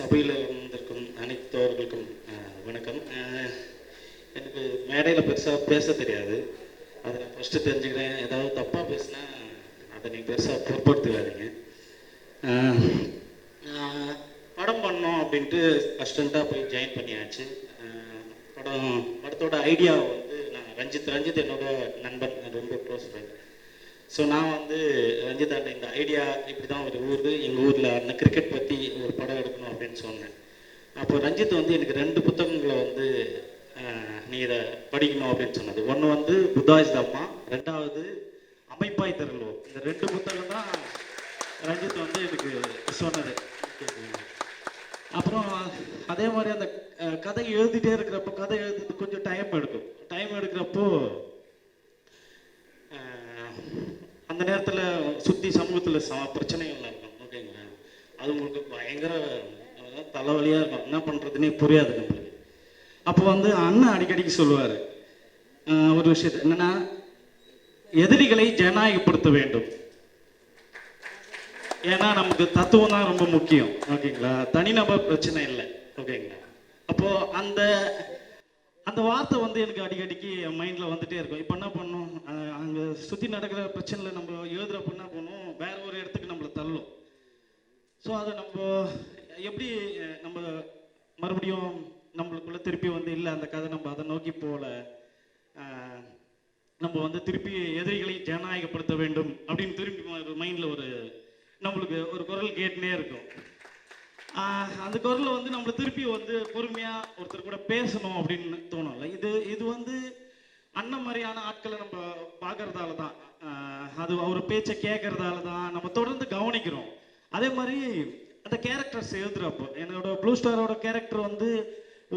சபையில் வந்திருக்கும் அனைத்தவர்களுக்கும் வணக்கம். எனக்கு மேடையில் பெருசாக பேச தெரியாது. அதை நான் ஃபஸ்ட்டு தெரிஞ்சுக்கிறேன். ஏதாவது தப்பாக பேசினா அதை நீங்கள் பெருசாக பொருட்படுத்துவாதீங்க படம் பண்ணோம் அப்படின்ட்டு அஸ்டண்ட்டாக போய் ஜாயின் பண்ணியாச்சு. படம் படத்தோட ஐடியா வந்து நான் ரஞ்சித் ரஞ்சித் என்னோட நண்பன் ரொம்ப க்ளோஸ் ஃப்ரெண்ட் ஸோ நான் வந்து ரஞ்சிதாண்ட இந்த ஐடியா இப்படி தான் ஒரு ஊர். எங்கள் ஊரில் அந்த கிரிக்கெட் பற்றி ஒரு படம் எடுக்கணும் அப்படின்னு சொன்னேன். அப்போ ரஞ்சித் வந்து எனக்கு ரெண்டு புத்தகங்களை வந்து அஹ், நீ இதை படிக்கணும் அப்படின்னு சொன்னது. ஒன்று வந்து புத்தாஸ் அம்மா ரெண்டாவது அமைப்பாய் தருள்வோம். இந்த ரெண்டு புத்தகம் தான் ரஞ்சித் வந்து எனக்கு சொன்னது. அப்புறம் அதே மாதிரி அந்த கதை எழுதிட்டே இருக்கிறப்போ கதை எழுதுறதுக்கு கொஞ்சம் டைம் எடுக்கும். டைம் எடுக்கிறப்போ ஆஹ் அந்த நேரத்தில் சுற்றி சமூகத்தில் சம பிரச்சனைகள்லாம் இருக்கும் ஓகேங்களா அது உங்களுக்கு பயங்கர தலைவலியாக இருக்கும் என்ன பண்ணுறதுனே புரியாது நம்மளுக்கு. அப்போ வந்து அண்ணன் அடிக்கடிக்கு சொல்லுவார் ஒரு விஷயத்த. என்னன்னா எதிரிகளை ஜனநாயகப்படுத்த வேண்டும். ஏன்னா நமக்கு தத்துவம் தான் ரொம்ப முக்கியம். ஓகேங்களா? தனிநபர் பிரச்சனை இல்லை. ஓகேங்களா? அப்போ அந்த அந்த வார்த்தை வந்து எனக்கு அடிக்கடிக்கு என் மைண்டில் வந்துட்டே இருக்கும். இப்போ என்ன பண்ணும்? அங்கே சுற்றி நடக்கிற பிரச்சனையில் நம்ம எழுதுறப்ப என்ன பண்ணும்? வேற ஒரு இடத்துக்கு நம்மளை தள்ளும். ஸோ அதை நம்ம எப்படி நம்ம மறுபடியும் நம்மளுக்குள்ள திருப்பி வந்து இல்லை அந்த கதை நம்ம அதை நோக்கி போகல நம்ம வந்து திருப்பி எதிரிகளை ஜனநாயகப்படுத்த வேண்டும் அப்படின்னு திருப்பி ஒரு மைண்டில் ஒரு நம்மளுக்கு ஒரு குரல் கேட்டுனே இருக்கும். அந்த குரலை வந்து நம்மளை திருப்பி வந்து பொறுமையா ஒருத்தர் கூட பேசணும் அப்படின்னு தோணும்ல. இது இது வந்து அண்ணன் மாதிரியான ஆட்களை நம்ம பார்க்கறதால தான். அது அவர் பேச்சை கேட்கறதால தான் நம்ம தொடர்ந்து கவனிக்கிறோம். அதே மாதிரி அந்த கேரக்டர்ஸ் எழுதுறப்போ என்னோட ப்ளூ ஸ்டாரோட கேரக்டர் வந்து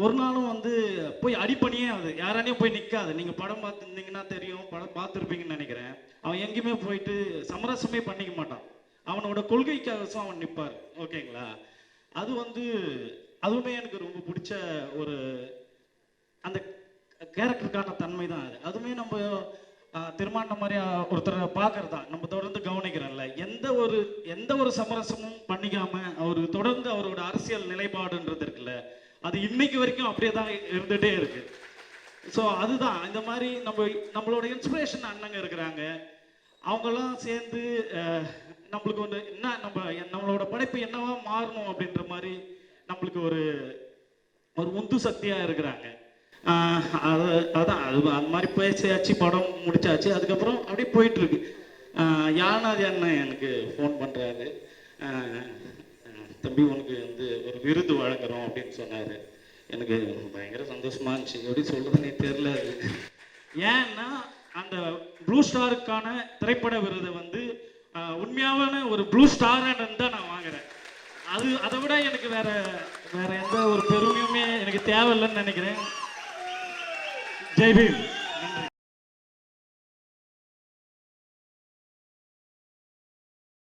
ஒரு நாளும் வந்து போய் அடிப்பணியே அது யாராலையும் போய் நிற்காது நீங்கள் படம் பார்த்துருந்தீங்கன்னா தெரியும். படம் பார்த்துருப்பீங்கன்னு நினைக்கிறேன். அவன் எங்கேயுமே போயிட்டு சமரசமே பண்ணிக்க மாட்டான். அவனோட கொள்கைக்காக அவன் நிற்பார் ஓகேங்களா? அது வந்து அதுவுமே எனக்கு ரொம்ப பிடிச்ச ஒரு அந்த கேரக்டருக்கான தன்மை தான் அது. அதுவுமே நம்ம திருமாண்ட மாதிரி ஒருத்தரை பார்க்கறது தான் நம்ம தொடர்ந்து கவனிக்கிறோம்ல ஒரு எந்த ஒரு சமரசமும் பண்ணிக்காம அவர் தொடர்ந்து அவரோட அரசியல் நிலைப்பாடுன்றது இருக்குல்ல அது இன்னைக்கு வரைக்கும் அப்படியே தான் இருந்துகிட்டே இருக்கு. ஸோ அதுதான். இந்த மாதிரி நம்ம நம்மளோட இன்ஸ்பிரேஷன் அண்ணங்க இருக்கிறாங்க. அவங்கெல்லாம் சேர்ந்து நம்மளுக்கு வந்து என்ன நம்ம நம்மளோட படைப்பு என்னவா மாறணும் அப்படின்ற மாதிரி நம்மளுக்கு ஒரு ஒரு உந்து சக்தியாக இருக்கிறாங்க. ஆஹ் அது அதான். அது அந்த மாதிரி பேசியாச்சு படம் முடிச்சாச்சு அதுக்கப்புறம் அப்படியே போயிட்டு இருக்கு. யானாதி அண்ணன் எனக்கு ஃபோன் பண்ணுறாரு தம்பி உனக்கு வந்து ஒரு விருது வழங்குறோம் அப்படின்னு சொன்னார். எனக்கு பயங்கர சந்தோஷமாக இருந்துச்சு. எப்படி சொல்கிறதுனே தெரில அது. ஏன்னா அந்த ப்ளூ ஸ்டாருக்கான திரைப்பட விருதை வந்து உண்மையான ஒரு ப்ளூ ஸ்டாரன்னு தான் நான் வாங்குறேன். அது அதை விட எனக்கு வேற வேற எந்த ஒரு பெருமையுமே எனக்கு தேவையில்லைன்னு நினைக்கிறேன். ஜெய்பீம்